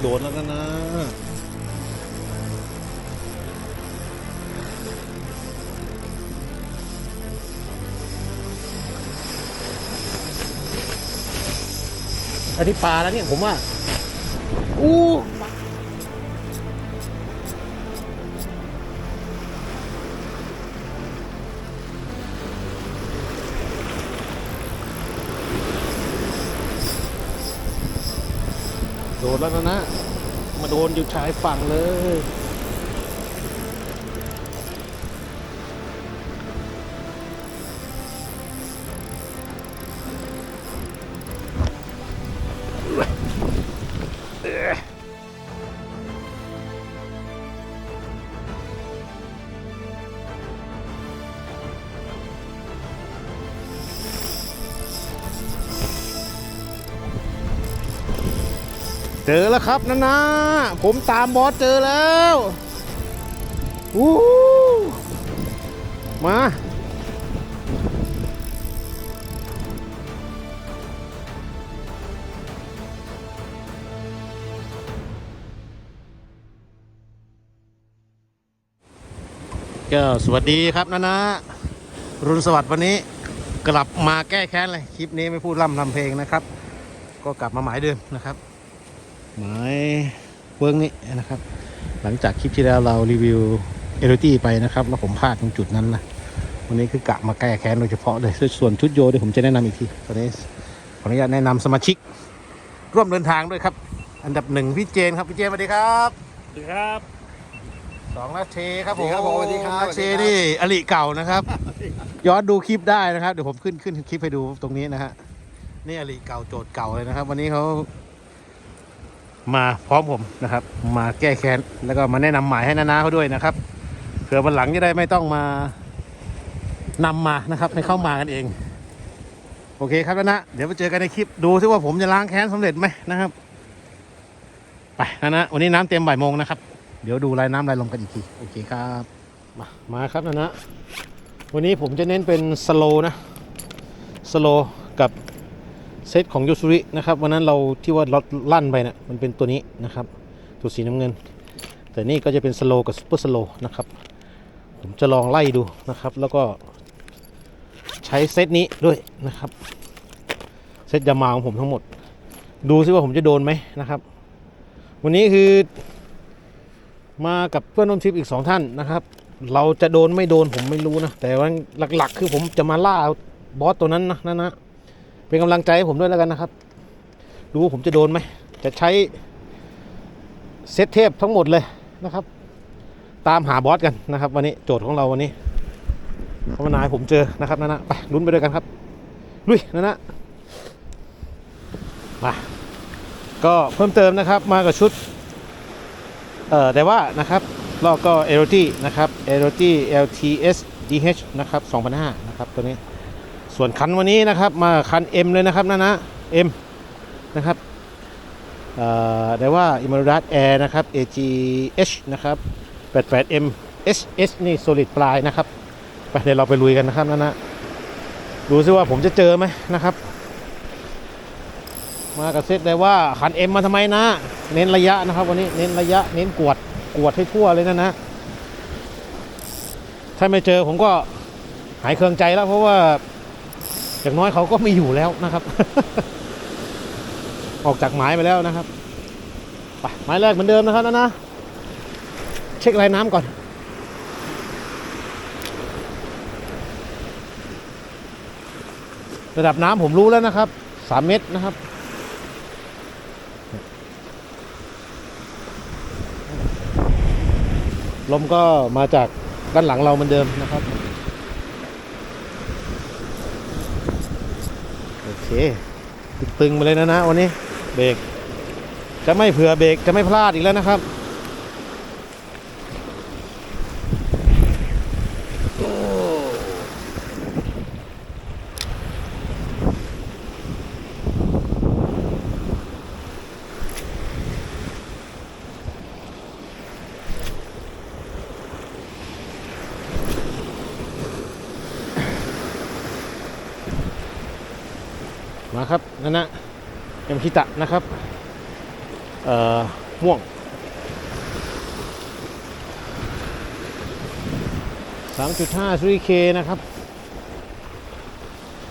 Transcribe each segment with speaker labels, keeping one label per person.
Speaker 1: โดนแล้วกันนะ อันนี้ปลาแล้วเนี่ยผมว่า อู้ ดแล้วนะ มาโดนอยู่ชายฝั่งเลย เจอแล้วครับนะนะผมตามบอสเจอแล้วอู้มาก็สวัสดีครับนะนะรุนสวัสดิ์วันนี้กลับมาแก้แค้นเลย คลิปนี้ไม่พูดล่ำทำเพลงนะครับ ก็กลับมาหมายเดิมนะครับ หมายเวิร์กนี้นะครับ หลังจากคลิปที่แล้วเรารีวิวเอโรตี้ไปนะครับ แล้วผมพลาดตรงจุดนั้นนะวันนี้คือกะมาแก้แค้นโดยเฉพาะเลย ส่วนชุดโยเดี๋ยวผมจะแนะนำอีกทีตอนนี้ขออนุญาตแนะนำสมาชิก ร่วมเดินทางด้วยครับ อันดับหนึ่งพี่เจนครับพี่เจนสวัสดีครับ
Speaker 2: สวัสดีครับ
Speaker 1: สองนักเชครับผม
Speaker 3: สวัสดีครับผมสวัสดีครับ
Speaker 1: นักเชนี่อลิเก่านะครับ ย้อนดูคลิปได้นะครับ เดี๋ยวผมขึ้นขึ้นคลิปให้ดูตรงนี้นะฮะนี่อลิเก่าโจทย์เก่าเลยนะครับ วันนี้เขา มาพร้อมผมนะครับ มาแก้แค้นแล้วก็มาแนะนำหมายให้นานาเขาด้วยนะครับเผื่อวันหลังจะได้ไม่ต้องมานำมานะครับให้เข้ามากันเอง โอเคครับนานะเดี๋ยวไปเจอกันในคลิปดูซิว่าผมจะล้างแค้นสำเร็จไหมนะครับ ไปนานะวันนี้น้ำเต็มบ่ายโมงนะครับ เดี๋ยวดูลายน้ำลายลมกันอีกทีโอเคครับมามาครับนะนะวันนี้ผมจะเน้นเป็นสโลนะสโลกับ เซตของยูซุรินะครับวันนั้นเราที่ว่าเราลั่นไปนะ่ะมันเป็นตัวนี้นะครับตัวสีน้ำเงิน แต่นี่ก็จะเป็นสโลกับซุปเปอร์สโลนะครับ ผมจะลองไล่ดูนะครับ แล้วก็ใช้เซตนี้ด้วยนะครับเซตยามาของผมทั้งหมด ดูซิว่าผมจะโดนไหมนะครับ วันนี้คือ มากับเพื่อนร่วมทริปอีกสองท่านนะครับ เราจะโดนไม่โดนผมไม่รู้นะ แต่ว่าหลักๆ คือผมจะมาล่าบอสตัวนั้นนะนั่นนะ เป็นกำลังใจให้ผมด้วยแล้วกันนะครับดูว่าผมจะโดนไหม จะใช้เซตเทพทั้งหมดเลยนะครับ ตามหาบอสกันนะครับ วันนี้โจทย์ของเราวันนี้เขามานายผมเจอนะครับนั่นนะไปลุ้นไปด้วยกันครับลุยนั่นนะมาก็เพิ่มเติมนะครับมากับชุดเอ่อแต่ว่านะครับเราก็ e r o t y นะครับ e r o t y LTS DH นะครับ2005นะครับตัวนี้ ส่วนคันวันนี้นะครับมาคัน M เลยนะครับนะนะ M นะครับเอ่อแต่ว่า i m a r u d a t Air นะครับ AGH นะครับ 88M SS นี่ solid ปลายนะครับ ไปเดี๋ยวเราไปลุยกันนะครับนะนะดูซิว่าผมจะเจอไหมนะครับ มากับเซตได้ว่าขันเอ็มมาทำไมนะ เน้นระยะนะครับวันนี้เน้นระยะเน้นกวดกวดให้ทั่วเลยนะนะถ้าไม่เจอผมก็หายเครื่องใจแล้วเพราะว่า อย่างน้อยเขาก็ไม่อยู่แล้วนะครับ ออกจากหมายไปแล้วนะครับไปหมายแรกเหมือนเดิมนะครับนะนะเช็คลายน้ำก่อนระดับน้ำผมรู้แล้วนะครับสามเมตรนะครับ ลมก็มาจากด้านหลังเราเหมือนเดิมนะครับ โอ เคตึงๆไปเลยนะนะวันนี้เบรกจะไม่เผื่อเบรกจะไม่พลาดอีกแล้วนะครับ มาครับนั่นนะยมคิตะนะครับ เอ่อ ม่วง3.5 3K นะครับ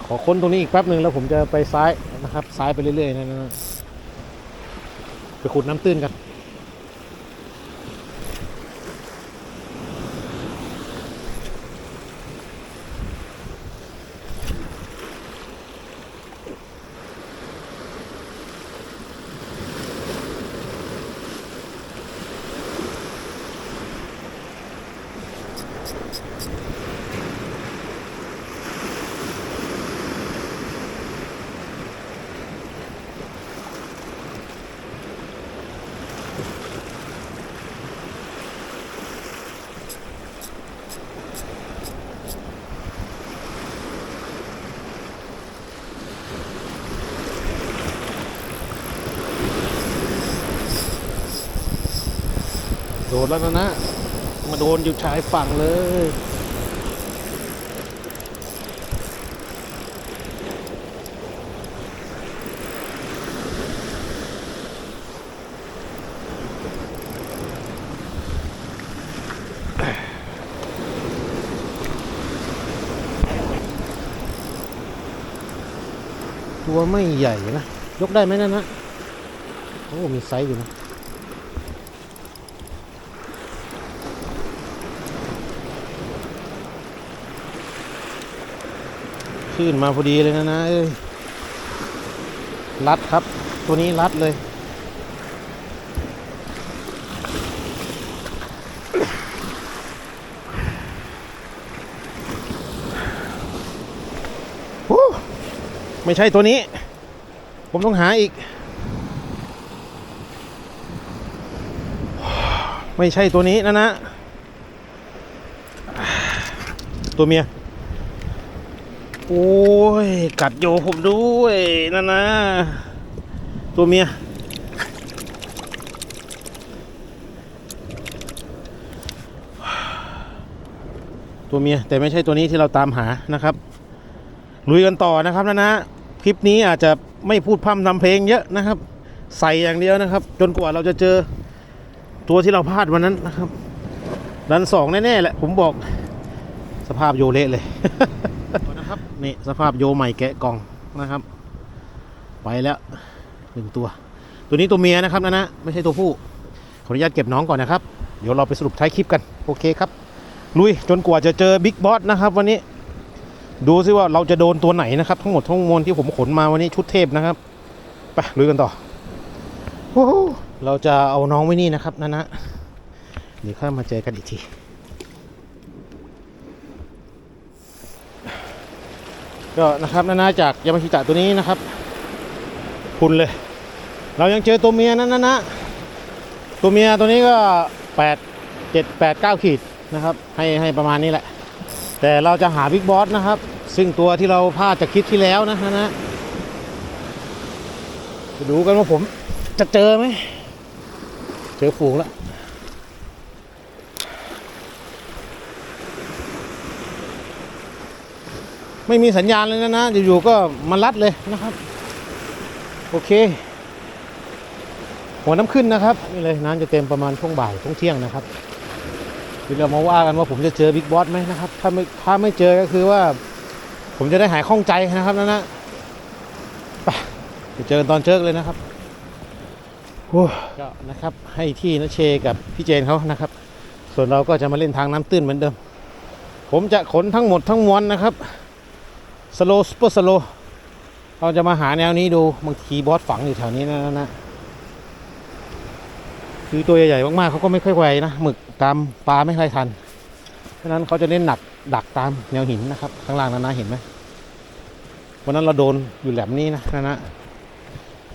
Speaker 1: ขอค้นตรงนี้อีกแป๊บหนึ่งแล้วผมจะไปซ้ายนะครับ ซ้ายไปเรื่อยๆนะนะไปขุดน้ำตื้นกัน นแล้วนะนะ มาโดนอยู่ชายฝั่งเลยตัวไม่ใหญ่นะ ยกได้ไหมนั่นนะโอ้มีไซส์อยู่นะ ขึ้นมาพอดีเลยนะนะรัดครับ ตัวนี้รัดเลยโอ้ไม่ใช่ตัวนี้ ผมต้องหาอีก ไม่ใช่ตัวนี้นะนะ ตัวเมีย โอ้ย กัดโยผมด้วยนะนะ ตัวเมียตัวเมียแต่ไม่ใช่ตัวนี้ที่เราตามหานะครับ ลุยกันต่อนะครับนะนะคลิปนี้อาจจะไม่พูดพร่ำทำเพลงเยอะนะครับ ใส่อย่างเดียวนะครับ จนกว่าเราจะเจอตัวที่เราพลาดวันนั้นนะครับ ดันสองแน่ๆแหละผมบอกสภาพโยเละเลย นี่สภาพโยใหม่แกะกล่องนะครับ ไปแล้วหนึ่งตัว ตัวนี้ตัวเมียนะครับนะนะไม่ใช่ตัวผู้ขออนุญาตเก็บน้องก่อนนะครับ เดี๋ยวเราไปสรุปท้ายคลิปกัน โอเคครับ ลุยจนกว่าจะเจอบิ๊กบอสนะครับวันนี้ดูซิว่าเราจะโดนตัวไหนนะครับ ทั้งหมดทั้งมวลที่ผมขนมาวันนี้ชุดเทพนะครับไปลุยกันต่อเราจะเอาน้องไว้นี่นะครับนะนะเดี๋ยวค่อยมาเจอกันอีกที ก็นะครับนานาจากยามาชิตะตัวนี้นะครับคุณเลย เรายังเจอตัวเมียนั้นนะนะตัวเมียตัวนี้ก็แปดเจ็ดแปดเก้าขีดนะครับ ให้ให้ประมาณนี้แหละ แต่เราจะหาบิ๊กบอสนะครับ ซึ่งตัวที่เราพลาดจากคลิปที่แล้วนะนะนะจะดูกันว่าผมจะเจอไหมเจอฝูงแล้ว ไม่มีสัญญาณเลยนะนะอยู่ๆก็มาลัดเลยนะครับ โอเค หัวน้ำขึ้นนะครับนี่เลยน้ำจะเต็มประมาณช่วงบ่ายช่วงเที่ยงนะครับเดี๋ยวเรามาว่ากันว่าผมจะเจอบิ๊กบอสไหมนะครับ ถ้าไม่ถ้าไม่เจอก็คือว่า ผมจะได้หายข้องใจนะครับนะนะไปเจอกันตอนเจอเลยนะครับโอ้ก็นะครับให้ที่นะเชกับพี่เจนเขานะครับ ส่วนเราก็จะมาเล่นทางน้ำตื้นเหมือนเดิม ผมจะขนทั้งหมดทั้งมวลนะครับ สโลสเปอร์สโลเราจะมาหาแนวนี้ดูบางทีบอสฝังอยู่แถวนี้นะนะนะคือตัวใหญ่ๆมากๆเขาก็ไม่ค่อยไวนะหมึกตามปลาไม่ค่อยทัน เพราะนั้นเขาจะเน้นหนักดักตามแนวหินนะครับ ข้างล่างนะนะเห็นไหมวันนั้นเราโดนอยู่แหลมนี้นะนะนะ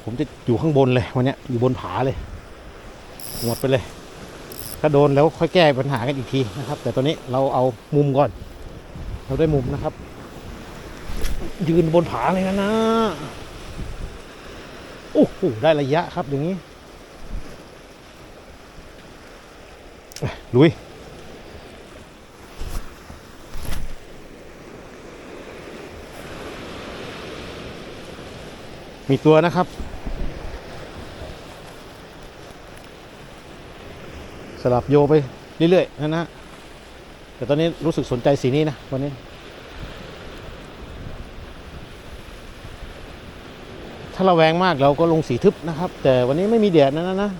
Speaker 1: ผมจะอยู่ข้างบนเลยวันนี้อยู่บนผาเลยหมดไปเลย ถ้าโดนแล้วค่อยแก้ปัญหากันอีกทีนะครับ แต่ตอนนี้เราเอามุมก่อน เราได้มุมนะครับ ยืนบนผาเลยนะนะโอ้โหได้ระยะครับอย่างนี้ลุยมีตัวนะครับ สลับโยไปเรื่อยๆนะนะแต่ตอนนี้รู้สึกสนใจสีนี้นะวันนี้ ถ้าเราแวงมากเราก็ลงสีทึบนะครับ แต่วันนี้ไม่มีแดดนะนะนะ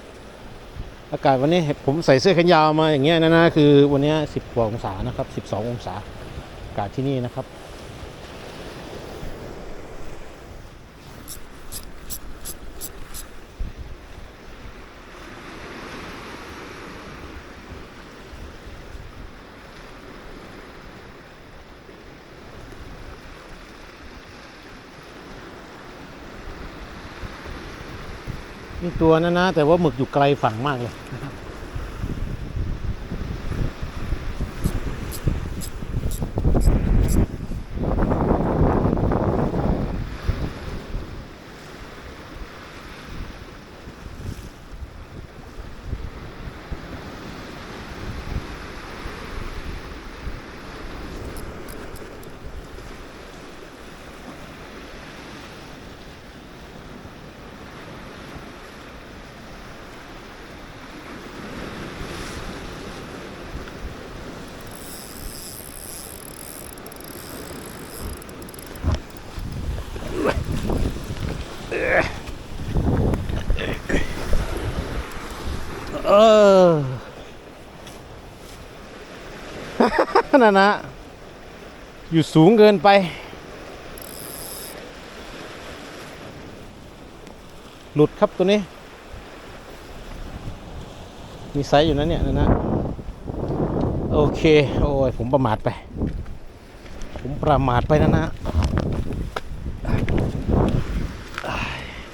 Speaker 1: อากาศวันนี้ผมใส่เสื้อแขนยาวมาอย่างเงี้ยนะนะคือวันนี้สิบกว่าองศานะครับสิบสององศาอากาศที่นี่นะครับ มีตัวนะนะ แต่ว่าหมึกอยู่ไกลฝั่งมากเลยนะครับ นั่นนะ อยู่สูงเกินไป หลุดครับตัวนี้ มีไซส์อยู่นะเนี่ยนะนะ โอเค โอ้ย ผมประมาทไป ผมประมาทไปนะนะ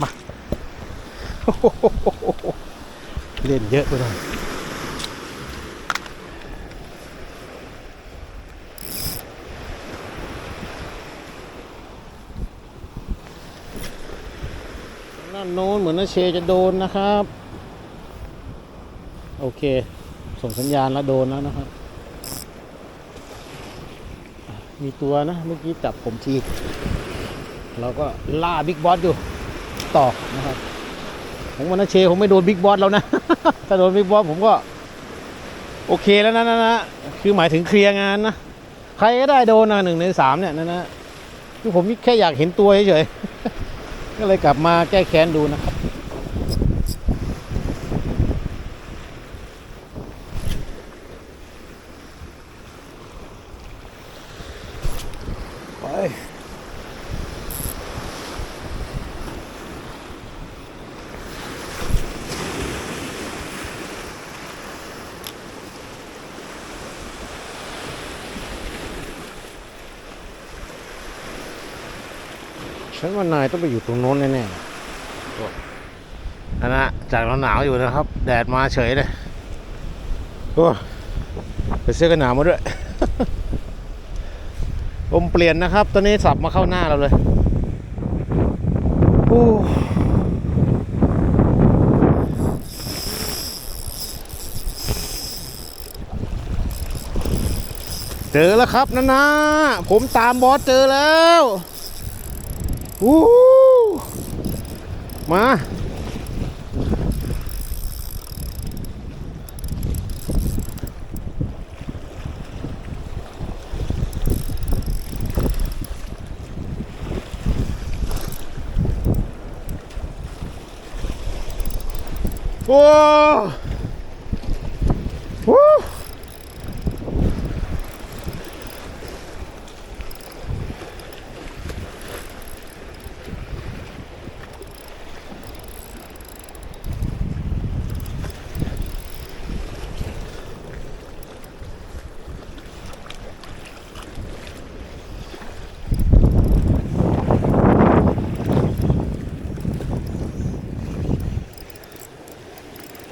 Speaker 1: มาเล่นเยอะไปหน่อยนั่นโน้น เชจะโดนนะครับ โอเค ส่งสัญญาณแล้วโดนแล้วนะครับ มีตัวนะเมื่อกี้จับผมที เราก็ล่าบิ๊กบอสอยู่ต่อนะครับผมวันนาเชผมไม่โดนบิ๊กบอสแล้วนะ ถ้าโดนบิ๊กบอสผมก็ โอเคแล้วนะนะนะคือหมายถึงเคลียร์งานนะ ใครก็ได้โดนนะหนึ่งในสามเนี่ยนะนะคือผมแค่อยากเห็นตัวเฉยๆก็เลยกลับมาแก้แค้นดูนะ ฉันว่านายต้องไปอยู่ตรงโน้นแน่ๆโอ้นั่นนะจากเราหนาวอยู่นะครับ แดดมาเฉยเลยโอ้ไปเสื้อกันหนาวมาด้วยลมเปลี่ยนนะครับ ตอนนี้สับมาเข้าหน้าเราเลยโอ้เจอแล้วครับนะนะผมตามบอสเจอแล้ว วู้ฮู้มาโอ้วู้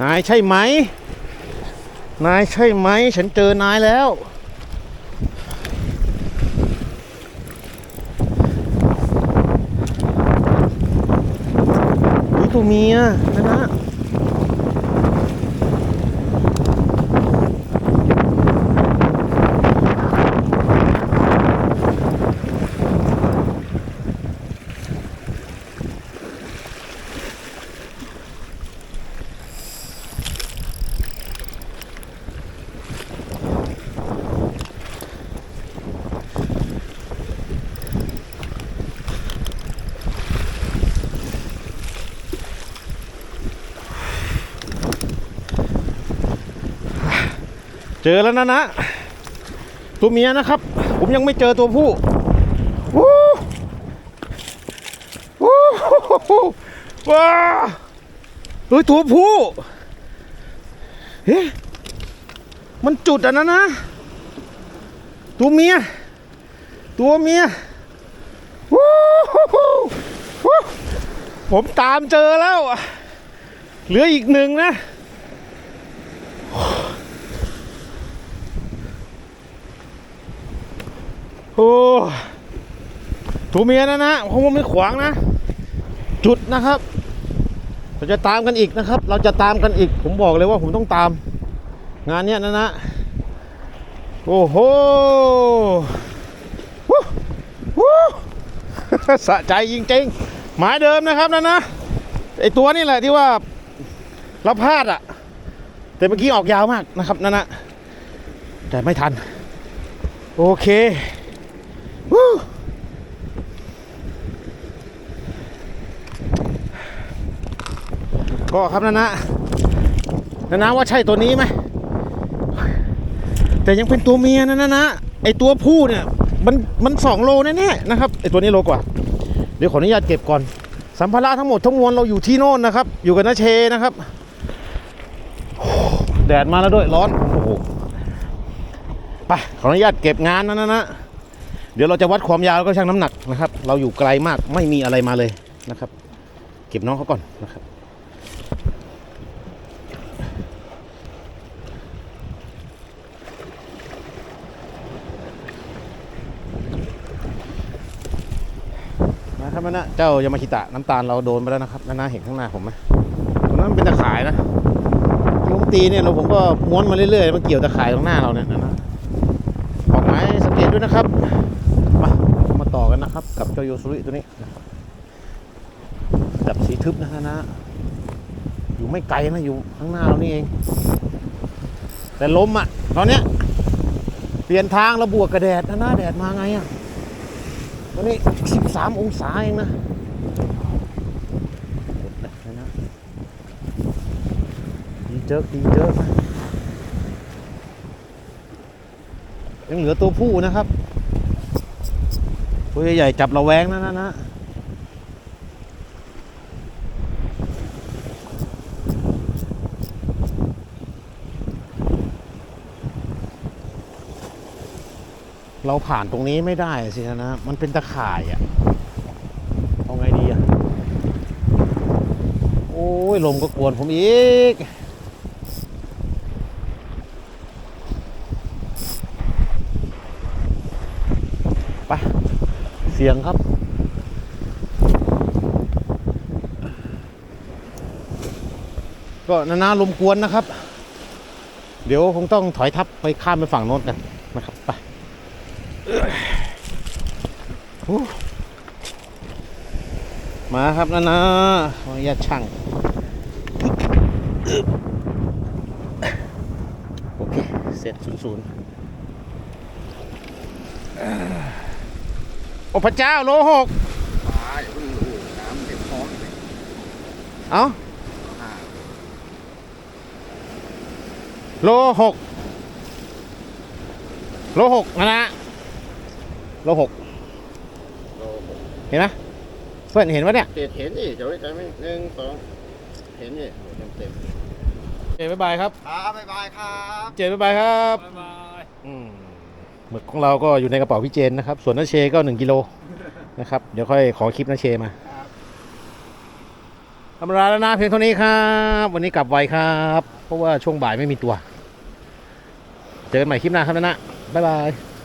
Speaker 1: นายใช่ไหม นายใช่ไหม ฉันเจอนายแล้ว ตัวเมียนะนะ เจอแล้วนะนะตัวเมียนะครับ ผมยังไม่เจอตัวผู้วู้วู้ว้าเฮ้ยตัวผู้เฮ้ยมันจุดอะนะนนะ ตัวเมีย ตัวเมียวู้วู้ผมตามเจอแล้ว เหลืออีกหนึ่งนะ โอ้ถูเมียนะนะผมว่าไม่ขวางนะ จุดนะครับ เราจะตามกันอีกนะครับ เราจะตามกันอีก ผมบอกเลยว่าผมต้องตาม งานเนี้ยนะนะ โอ้โหวู้วู้สะใจจริงๆหมายเดิมนะครับนะนะไอตัวนี่แหละที่ว่าเราพลาดอะแต่เมื่อกี้ออกยาวมากนะครับนั่นนะแต่ไม่ทัน โอเค ก็ครับนะนะนะนะว่าใช่ตัวนี้ไหมแต่ยังเป็นตัวเมียนะนะนะไอตัวผู้เนี่ยมันมันสองโลแน่ๆนะครับไอตัวนี้โลกว่า เดี๋ยวขออนุญาตเก็บก่อน สัมภาระทั้งหมดทั้งมวลเราอยู่ที่โน่นนะครับ อยู่กับน้าเชนะครับแดดมาแล้วด้วยร้อนโอ้โหไปขออนุญาตเก็บงานนะนะนะ เดี๋ยวเราจะวัดความยาวแล้วก็ชั่งน้ำหนักนะครับ เราอยู่ไกลมากไม่มีอะไรมาเลยนะครับ เก็บน้องเขาก่อนนะครับนะครับนะเจ้ายามาชิตะน้ำตาลเราโดนไปแล้วนะครับนานาเห็นข้างหน้าผมไหมตรงนั้นเป็นตะข่ายนะที่ผมตีเนี่ยเราผมก็ม้วนมาเรื่อยๆมันเกี่ยวตะข่ายตรงหน้าเราเนี่ยนะนะออกหมายสังเกตด้วยนะครับ ต่อกันนะครับ กับเจ้าโยสุริตัวนี้นะครับจับสีทึบนะฮะนะ อยู่ไม่ไกลนะอยู่ข้างหน้าเรานี่เอง แต่ล้มอะ ตอนเนี้ย เปลี่ยนทางระบวกกระแดดนะหน้าแดดมาไงอะวันนี้13องศาเองนะนะดีเจอดีเจอยังเหลือตัวผู้นะครับ ตัวใหญ่ๆจับระแวงนะนะนะเราผ่านตรงนี้ไม่ได้สินะ มันเป็นตะข่ายอะ่ะ เอาไงดีอะ่ะ โอ้ย ลมก็กวนผมอีก ไป เสียงครับก็นานๆลมกวนนะครับ เดี๋ยวคงต้องถอยทับไปข้ามไปฝั่งโน้นกันนะครับไปมาครับนะนะขออนุญาตช่างโอเค เสร็จศูนย์ศูนย์โอ้พระเจ้าโลหก
Speaker 2: ตายเพิ่งรู้น้ำเต็มท้องเลย
Speaker 1: เอ้า
Speaker 2: อ่า
Speaker 1: โลหกโลหกนะนะโลหก
Speaker 2: โลหก
Speaker 1: เห็นไหมเพื่อนเห็นปะเนี่ย
Speaker 2: เจ็ดเห็นดิเดี๋ยวจะไม่หนึ่งสองเห็นนี่เต็มเต็ม
Speaker 1: เจบ๊ายบายครับ
Speaker 2: ครับบ๊ายบายครับ
Speaker 1: เจบ๊ายบายครับ
Speaker 2: บ๊ายบาย
Speaker 1: อืม หมึกของเราก็อยู่ในกระเป๋าพี่เจนนะครับ ส่วนน้าเชก็หนึ่งกิโลนะครับ เดี๋ยวค่อยขอคลิปน้าเชมาธรรมดาแล้วนะเพียงเท่านี้ครับ วันนี้กลับไวครับ เพราะว่าช่วงบ่ายไม่มีตัว เจอกันใหม่คลิปหน้าครับนะนะบ๊ายบาย